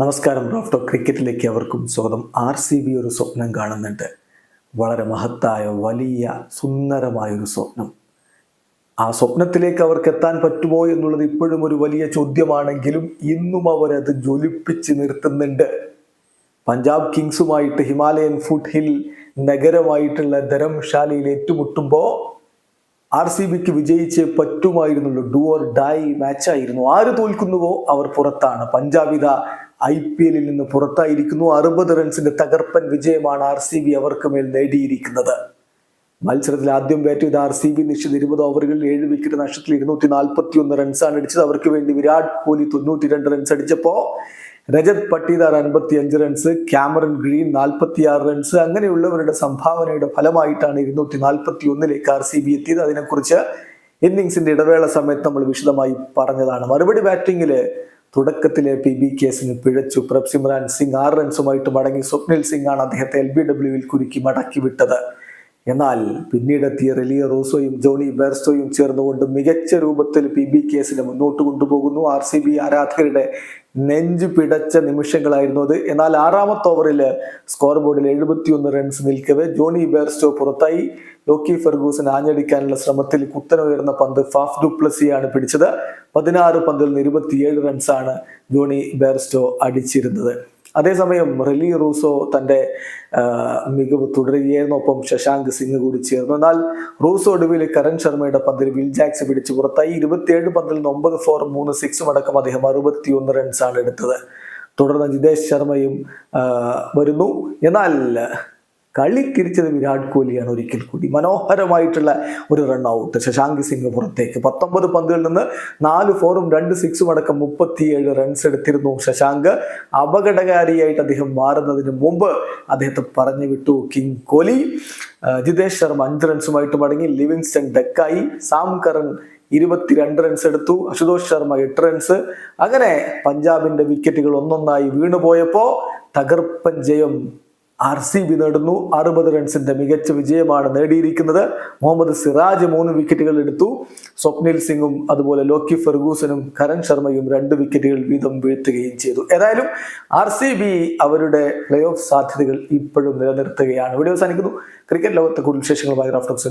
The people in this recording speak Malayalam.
നമസ്കാരം റോഫ്റ്റോ ക്രിക്കറ്റിലേക്ക് അവർക്കും സ്വാഗതം. ആർ സി ബി ഒരു സ്വപ്നം കാണുന്നുണ്ട്. വളരെ മഹത്തായ വലിയ സുന്ദരമായൊരു സ്വപ്നം. ആ സ്വപ്നത്തിലേക്ക് അവർക്ക് എത്താൻ പറ്റുമോ എന്നുള്ളത് ഇപ്പോഴും ഒരു വലിയ ചോദ്യമാണെങ്കിലും ഇന്നും അവരത് ജ്വലിപ്പിച്ച് നിർത്തുന്നുണ്ട്. പഞ്ചാബ് കിങ്സുമായിട്ട് ഹിമാലയൻ ഫുട് ഹിൽ നഗരമായിട്ടുള്ള ധരംശാലയിൽ ഏറ്റുമുട്ടുമ്പോൾ ആർ സി ബിക്ക് വിജയിച്ചേ പറ്റുമായിരുന്നുള്ളൂ. ഡു ഓർ ഡൈ മാച്ചായിരുന്നു. ആര് തോൽക്കുന്നുവോ അവർ പുറത്താണ്. പഞ്ചാബ് ഇത ഐ പി എല്ലിൽ നിന്ന് പുറത്തായിരിക്കുന്നു. അറുപത് റൺസിന്റെ തകർപ്പൻ വിജയമാണ് ആർ സി ബി അവർക്ക് മേൽ നേടിയിരിക്കുന്നത്. മത്സരത്തിൽ ആദ്യം ബാറ്റ് ചെയ്ത ആർ സി ബി നിശ്ചിത ഇരുപത് ഓവറുകളിൽ ഏഴ് വിക്കറ്റ് നഷ്ടത്തിൽ ഇരുന്നൂറ്റി നാൽപ്പത്തി ഒന്ന് റൺസാണ് അടിച്ചത്. അവർക്ക് വേണ്ടി വിരാട് കോഹ്ലി തൊണ്ണൂറ്റി രണ്ട് റൺസ് അടിച്ചപ്പോ രജത് പട്ടീദാർ അൻപത്തി അഞ്ച് റൺസ് ക്യാമറൻ ഗ്രീൻ നാൽപ്പത്തി ആറ് റൺസ് അങ്ങനെയുള്ളവരുടെ സംഭാവനയുടെ ഫലമായിട്ടാണ് ഇരുന്നൂറ്റി നാൽപ്പത്തി ഒന്നിലേക്ക് ആർ സി ബി എത്തിയത്. അതിനെക്കുറിച്ച് ഇന്നിങ്സിന്റെ ഇടവേള സമയത്ത് നമ്മൾ വിശദമായി പറഞ്ഞതാണ്. മറുപടി ബാറ്റിംഗിൽ തുടക്കത്തിലെ പി ബി കേസിന് പിഴച്ചു. പ്രഭ് സിമ്രാൻ സിംഗ് ആറ് റൺസുമായിട്ട് മടങ്ങി. സ്വപ്നിൽ സിംഗ് ആണ് അദ്ദേഹത്തെ എൽ ബി ഡബ്ല്യുവിൽ കുരുക്കി മടക്കി വിട്ടത് എന്നാൽ പിന്നീടെത്തിയ റെലിയ റോസോയും ജോണി ബെർസ്റ്റോയും ചേർന്നുകൊണ്ട് മികച്ച രൂപത്തിൽ പി ബി കേസിനെ മുന്നോട്ട് കൊണ്ടുപോകുന്നു. ആർ സി ബി ആരാധകരുടെ നെഞ്ചു പിടച്ച നിമിഷങ്ങളായിരുന്നു അത്. എന്നാൽ ആറാമത്തെ ഓവറിൽ സ്കോർ ബോർഡിൽ എഴുപത്തിയൊന്ന് റൺസ് നിൽക്കവെ ജോണി ബേർസ്റ്റോ പുറത്തായി. ലോക്കി ഫെർഗൂസൻ ആഞ്ഞടിക്കാനുള്ള ശ്രമത്തിൽ കുത്തനുയർന്ന പന്ത് ഫാഫ് ഡുപ്ലസിയാണ് പിടിച്ചത്. പതിനാറ് പന്തിൽ നിന്ന് ഇരുപത്തിയേഴ് റൺസാണ് ജോണി ബേർസ്റ്റോ അടിച്ചിരുന്നത്. അതേസമയം റിലി റൂസോ തന്റെ മികവ് തുടരുകയായിരുന്നു. ഒപ്പം ശശാങ്ക് സിംഗ് കൂടി ചേർന്നു. എന്നാൽ റൂസോ ഒടുവിൽ കരൺ ശർമ്മയുടെ പന്തിൽ വിൽ ജാക്സ് പിടിച്ച് പുറത്തായി. ഇരുപത്തിയേഴ് പന്തിൽ നിന്ന് ഒമ്പത് ഫോർ മൂന്ന് സിക്സും അടക്കം അദ്ദേഹം അറുപത്തിയൊന്ന് റൺസാണ് എടുത്തത്. തുടർന്ന് ജിതേഷ് ശർമ്മയും വരുന്നു. എന്നാൽ കളി തിരിച്ചത് വിരാട് കോഹ്ലിയാണ് ഒരിക്കൽ കൂടി. മനോഹരമായിട്ടുള്ള ഒരു റൺ ഔട്ട് ശശാങ്ക് സിംഗ് പുറത്തേക്ക്. പത്തൊമ്പത് പന്തുകളിൽ നിന്ന് നാല് ഫോറും രണ്ട് സിക്സും അടക്കം മുപ്പത്തിയേഴ് റൺസ് എടുത്തിരുന്നു ശശാങ്ക്. അപകടകാരിയായിട്ട് അദ്ദേഹം മാറുന്നതിന് മുമ്പ് അദ്ദേഹത്തെ പറഞ്ഞു വിട്ടു കിങ് കോഹ്ലി. ജിതേഷ് ശർമ്മ അഞ്ച് റൺസുമായിട്ട് മടങ്ങി. ലിവിങ്സ്റ്റൺ ഡെക്കായി. സാം കറൻ ഇരുപത്തിരണ്ട് റൺസ് എടുത്തു. അശുതോഷ് ശർമ്മ എട്ട് റൺസ് അങ്ങനെ പഞ്ചാബിന്റെ വിക്കറ്റുകൾ ഒന്നൊന്നായി വീണുപോയപ്പോ തകർപ്പൻ ജയം ആർ സി ബി നേടുന്നു. അറുപത് റൺസിന്റെ മികച്ച വിജയമാണ് നേടിയിരിക്കുന്നത്. മുഹമ്മദ് സിറാജ് മൂന്ന് വിക്കറ്റുകൾ എടുത്തു. സ്വപ്നിൽ സിംഗും അതുപോലെ ലോക്കി ഫെർഗൂസനും കരൺ ശർമ്മയും രണ്ട് വിക്കറ്റുകൾ വീതം വീഴ്ത്തുകയും ചെയ്തു. ഏതായാലും ആർ സി ബി അവരുടെ പ്ലേ ഓഫ് സാധ്യതകൾ ഇപ്പോഴും നിലനിർത്തുകയാണ്. ഇവിടെ അവസാനിക്കുന്നു. ക്രിക്കറ്റ് ലോകത്തെ കൂടുതൽ വിശേഷങ്ങളുമായി റഫറൻസ്